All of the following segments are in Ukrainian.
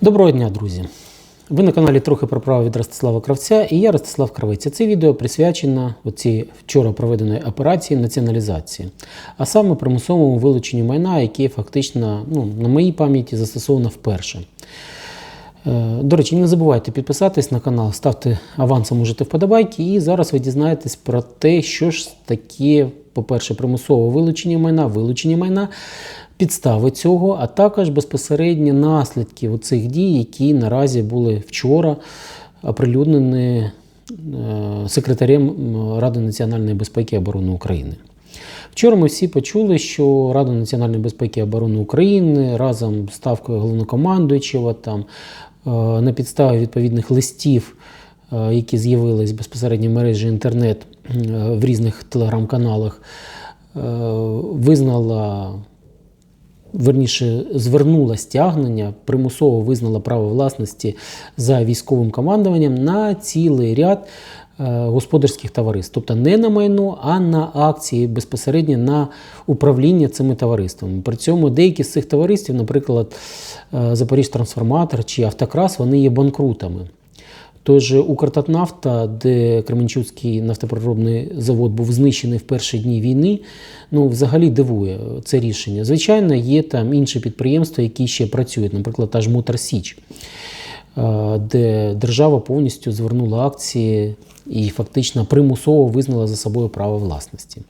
Доброго дня, друзі! Ви на каналі трохи про право від Ростислава Кравця і я Ростислав Кравець. Це відео присвячено оцій вчора проведеної операції націоналізації, а саме примусовому вилученню майна, яке фактично ну, на моїй пам'яті застосовано вперше. Е, До речі, не забувайте підписатись на канал, ставте авансом можете вподобайки, і зараз ви дізнаєтесь про те, що ж таке, по-перше, примусове вилучення майна, вилучення майна, підстави цього, а також безпосередні наслідки оцих дій, які наразі були вчора оприлюднені е, секретарем Ради національної безпеки і оборони України. Вчора ми всі почули, що Рада національної безпеки і оборони України разом з ставкою головнокомандуючого там е, на підставі відповідних листів, е, які з'явились безпосередньо в мережі інтернет в різних телеграм-каналах, визнала верніше звернула стягнення, примусово визнала право власності за військовим командуванням на цілий ряд е, господарських товариств, тобто не на майно, а на акції безпосередньо на управління цими товариствами. При цьому деякі з цих товариств, наприклад, е, Запоріжтрансформатор чи Автокрас, вони є банкрутами. Той же Укртатнафта, де Кременчуцький нафтопереробний завод був знищений в перші дні війни, ну взагалі дивує це рішення. Звичайно, є там інші підприємства, які ще працюють, наприклад, та ж Мотор Січ, е, де держава повністю звернула акції і фактично примусово визнала за собою право власності.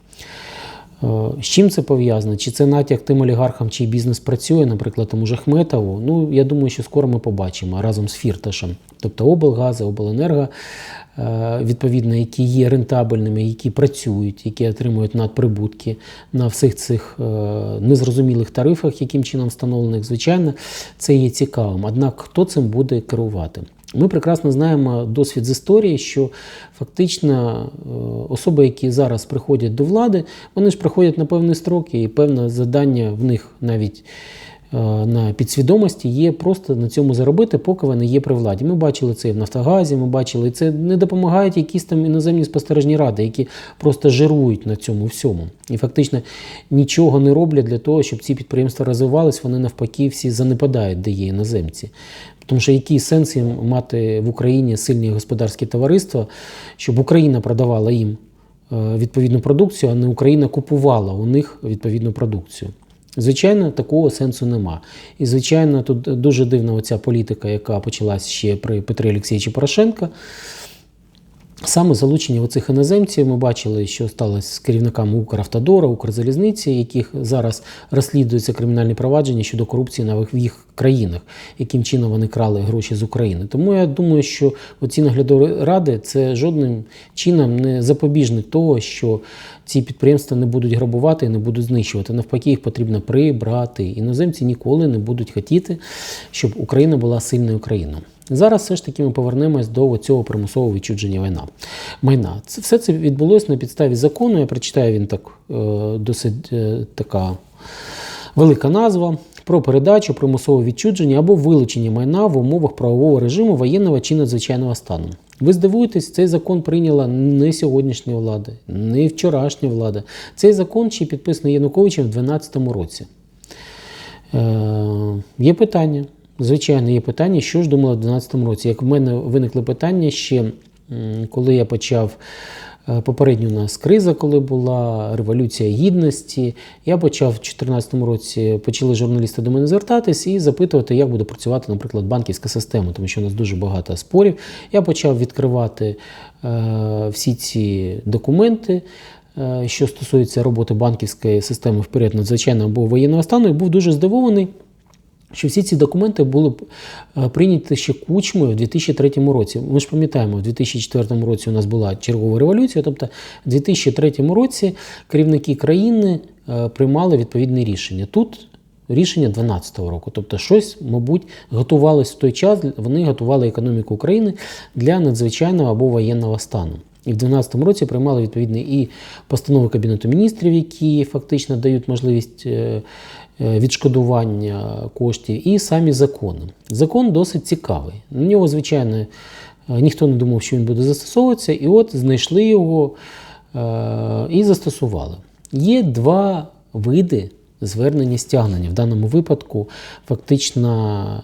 Е, З чим це пов'язано? Чи це натяк тим олігархам, чий бізнес працює, наприклад, тому ж Ахметову? Ну, я думаю, що скоро ми побачимо разом з Фірташем, тобто облгази, обленерго, е, відповідно, які є рентабельними, які працюють, які отримують надприбутки на всіх цих е, незрозумілих тарифах, яким чином встановлених, звичайно, це є цікавим. Однак хто цим буде керувати? Ми прекрасно знаємо досвід з історії, що фактично е, особи, які зараз приходять до влади, вони ж приходять на певні строки, і певне завдання в них навіть на підсвідомості є просто на цьому заробити, поки вони є при владі. Ми бачили це і в Нафтогазі, ми бачили, і це не допомагають якісь там іноземні спостережні ради, які просто жирують на цьому всьому. І фактично нічого не роблять для того, щоб ці підприємства розвивались, вони навпаки всі занепадають, де є іноземці. Тому що який сенс їм мати в Україні сильні господарські товариства, щоб Україна продавала їм е, відповідну продукцію, а не Україна купувала у них відповідну продукцію. Звичайно, такого сенсу нема. І, звичайно, тут дуже дивна оця політика, яка почалась ще при Петрі Олексійовичі Порошенка. Саме залучення оцих іноземців ми бачили, що сталося з керівниками Укравтодора, Укрзалізниці, яких зараз розслідуються кримінальні провадження щодо корупції на в їх країнах, яким чином вони крали гроші з України. Тому я думаю, що оці наглядові ради це жодним чином не запобіжник того, що ці підприємства не будуть грабувати і не будуть знищувати. Навпаки, їх потрібно прибрати. Іноземці ніколи не будуть хотіти, щоб Україна була сильною країною. Зараз все ж таки ми повернемось до цього примусового відчудження майна. майна. Це, все це відбулося на підставі закону. Я прочитаю він так е, досить е, така велика назва. Про передачу, примусове відчудження або вилучення майна в умовах правового режиму воєнного чи надзвичайного стану. Ви здивуєтесь, цей закон прийняла не сьогоднішня влада, не вчорашня влада. Цей закон ще підписаний Януковичем в 2012 році. Е, є питання. Звичайно, є питання, що ж думали в 2012 році. Як в мене виникли питання ще, коли я почав е, попередню у нас криза, коли була революція гідності, я почав в 2014 році, почали журналісти до мене звертатись і запитувати, як буде працювати, наприклад, банківська система, тому що у нас дуже багато спорів. Я почав відкривати е, всі ці документи. е, Що стосується роботи банківської системи в період надзвичайного або воєнного стану, і був дуже здивований, що всі ці документи були е, прийняті ще кучмою в 2003 році. Ми ж пам'ятаємо, в 2004 році у нас була чергова революція, тобто в 2003 році керівники країни е, приймали відповідне рішення. Тут рішення 2012 року. Тобто, щось, мабуть, готувалось в той час, вони готували економіку України для надзвичайного або воєнного стану. І в 2012 році приймали відповідні і постанови Кабінету міністрів, які фактично дають можливість е, е, відшкодування коштів, і самі закони. Закон досить цікавий. На нього, звичайно, е, ніхто не думав, що він буде застосовуватися, і от знайшли його і застосували. Є два види звернення стягнення. В даному випадку фактично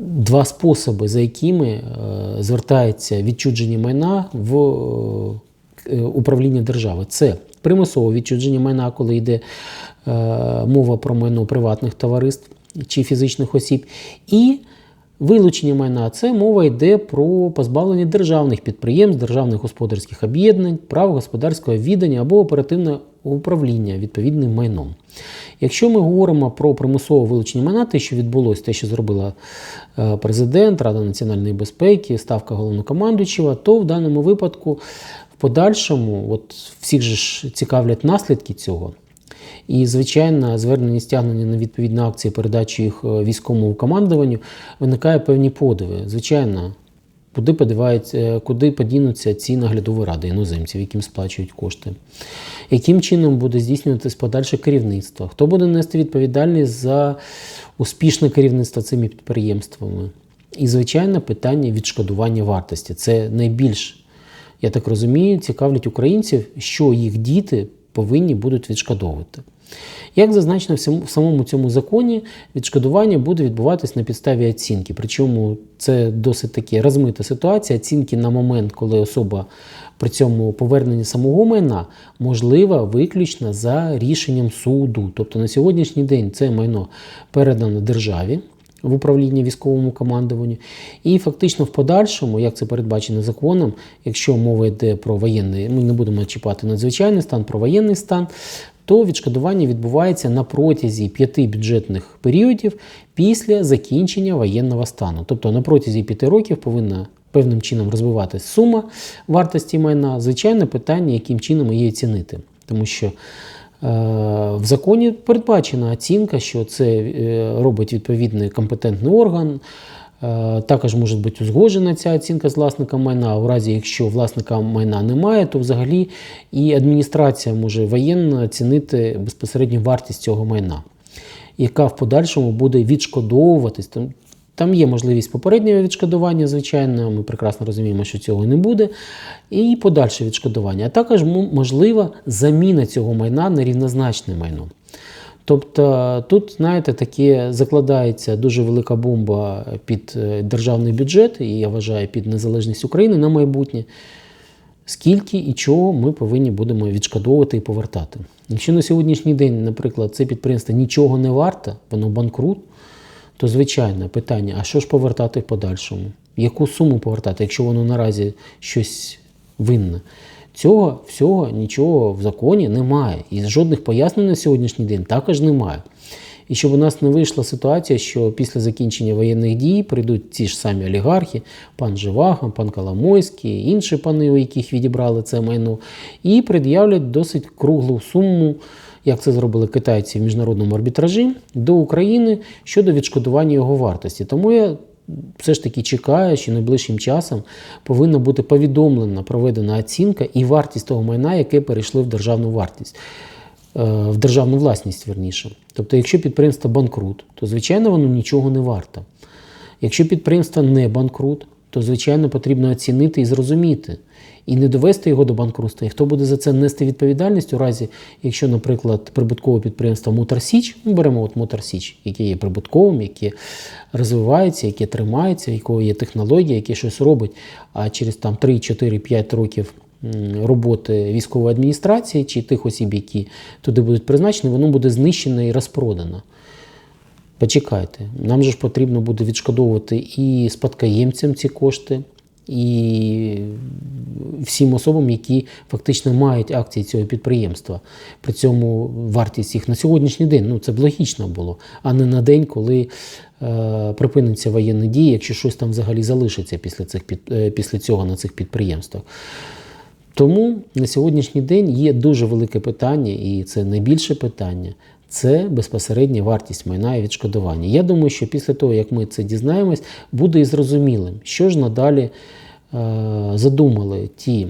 два способи, за якими е, звертається відчудження майна в е, управління держави. Це примусове відчудження майна, коли йде е, мова про майно приватних товариств чи фізичних осіб, і вилучення майна це мова йде про позбавлення державних підприємств, державних господарських об'єднань, прав господарського віддання або оперативне управління відповідним майном. Якщо ми говоримо про примусове вилучення майна, те, що відбулося, те, що зробила е, президент, Рада національної безпеки, ставка головнокомандуючого, то в даному випадку в подальшому, от всіх же ж цікавлять наслідки цього. І, звичайно, звернення стягнення на відповідні акції, передачі їх е, військовому командуванню, виникає певні подиви. Звичайно, куди подиваються, куди подінуться ці наглядові ради іноземців, яким сплачують кошти, яким чином буде здійснюватись подальше керівництво, хто буде нести відповідальність за успішне керівництво цими підприємствами. І, звичайно, питання відшкодування вартості. Це найбільш, я так розумію, цікавлять українців, що їх діти повинні будуть відшкодовувати. Як зазначено в самому- цьому законі, відшкодування буде відбуватись на підставі оцінки. Причому це досить таки розмита ситуація. Оцінки на момент, коли особа при цьому поверненні самого майна можлива виключно за рішенням суду. Тобто на сьогоднішній день це майно передано державі в управління військовому командуванню. І фактично в подальшому, як це передбачено законом, якщо мова йде про воєнний, ми не будемо чіпати надзвичайний стан, про воєнний стан, то відшкодування відбувається на протязі п'яти бюджетних періодів після закінчення воєнного стану. Тобто на протязі п'яти років повинна певним чином розвиватися сума вартості майна. Звичайне питання, яким чином її оцінити. Тому що в законі передбачена оцінка, що це е, робить відповідний компетентний орган. Е, Також може бути узгоджена ця оцінка з власником майна. У разі, якщо власника майна немає, то взагалі і адміністрація може воєнна оцінити безпосередньо вартість цього майна, яка в подальшому буде відшкодовуватись. Там- є можливість попереднього відшкодування, звичайно, ми прекрасно розуміємо, що цього не буде, і подальше відшкодування. А також можлива заміна цього майна на рівнозначне майно. Тобто тут, знаєте, таке закладається дуже велика бомба під е, державний бюджет, і я вважаю, під незалежність України на майбутнє. Скільки і чого ми повинні будемо відшкодовувати і повертати. Якщо на сьогоднішній день, наприклад, це підприємство нічого не варте, воно банкрут, то звичайне питання: а що ж повертати в подальшому? Яку суму повертати, якщо воно наразі щось винне? Цього всього нічого в законі немає. І жодних пояснень на сьогоднішній день також немає. І щоб у нас не вийшла ситуація, що після закінчення воєнних дій прийдуть ті ж самі олігархи, пан Живага, пан Коломойський, інші пани, у яких відібрали це майно, і пред'являть досить круглу суму, як це зробили китайці в міжнародному арбітражі, до України щодо відшкодування його вартості. Тому я все ж таки чекаю, що найближчим часом повинна бути повідомлена проведена оцінка і вартість того майна, яке перейшло в державну вартість. е, В державну власність, верніше. Тобто, якщо підприємство банкрут, то звичайно воно нічого не варте. Якщо підприємство не банкрут, то звичайно потрібно оцінити і зрозуміти, і не довести його до банкрутства. І хто буде за це нести відповідальність у разі, якщо, наприклад, прибуткове підприємство Моторсіч, ми беремо от Моторсіч, яке є прибутковим, яке розвивається, яке тримається, якого є технологія, яке щось робить, а через там 3, 4, 5 років роботи військової адміністрації чи тих осіб, які туди будуть призначені, воно буде знищено і розпродано. Почекайте, нам же ж потрібно буде відшкодовувати і спадкоємцям ці кошти, і всім особам, які фактично мають акції цього підприємства. При цьому вартість їх на сьогоднішній день, ну це б логічно було, а не на день, коли е, припиниться воєнні дії, якщо щось там взагалі залишиться після, цих, під, е, після цього на цих підприємствах. Тому на сьогоднішній день є дуже велике питання, і це найбільше питання це безпосередня вартість майна і відшкодування. Я думаю, що після того, як ми це дізнаємось, буде і зрозумілим, що ж надалі е, задумали ті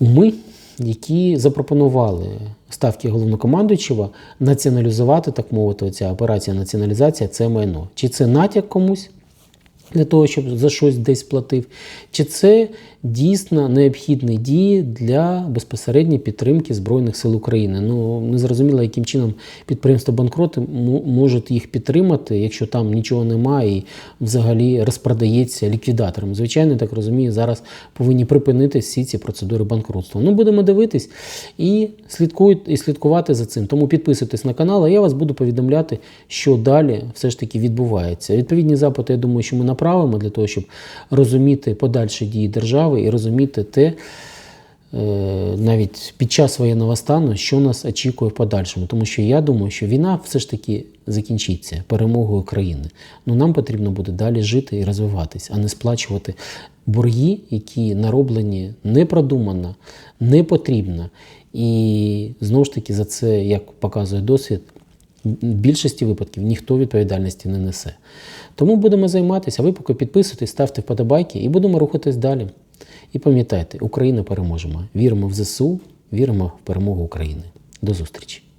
уми, які запропонували ставки головнокомандуючого націоналізувати, так мовити, ця операція націоналізація це майно. Чи це натяк комусь? Для того, щоб за щось десь платив, чи це дійсно необхідні дії для безпосередньої підтримки Збройних сил України. Ну не зрозуміло, яким чином підприємства банкроти можуть їх підтримати, якщо там нічого немає і взагалі розпродається ліквідатором. Звичайно, так розумію, зараз повинні припинити всі ці процедури банкрутства. Ну будемо дивитись і слідкуйте і слідкувати за цим. Тому підписуйтесь на канал, а я вас буду повідомляти, що далі все ж таки відбувається. Відповідні запити, я думаю, що ми направимо для того, щоб розуміти подальші дії держави і розуміти те, е, навіть під час воєнного стану, що нас очікує в подальшому. Тому що я думаю, що війна все ж таки закінчиться перемогою України. Ну нам потрібно буде далі жити і розвиватись, а не сплачувати борги, які нароблені непродумано, не потрібно. І знову ж таки за це, як показує досвід, більшості випадків ніхто відповідальності не несе. Тому будемо займатися. Ви поки підписуйтесь, ставте вподобайки і будемо рухатись далі. І пам'ятайте, Україна переможемо. Віримо в ЗСУ, віримо в перемогу України. До зустрічі!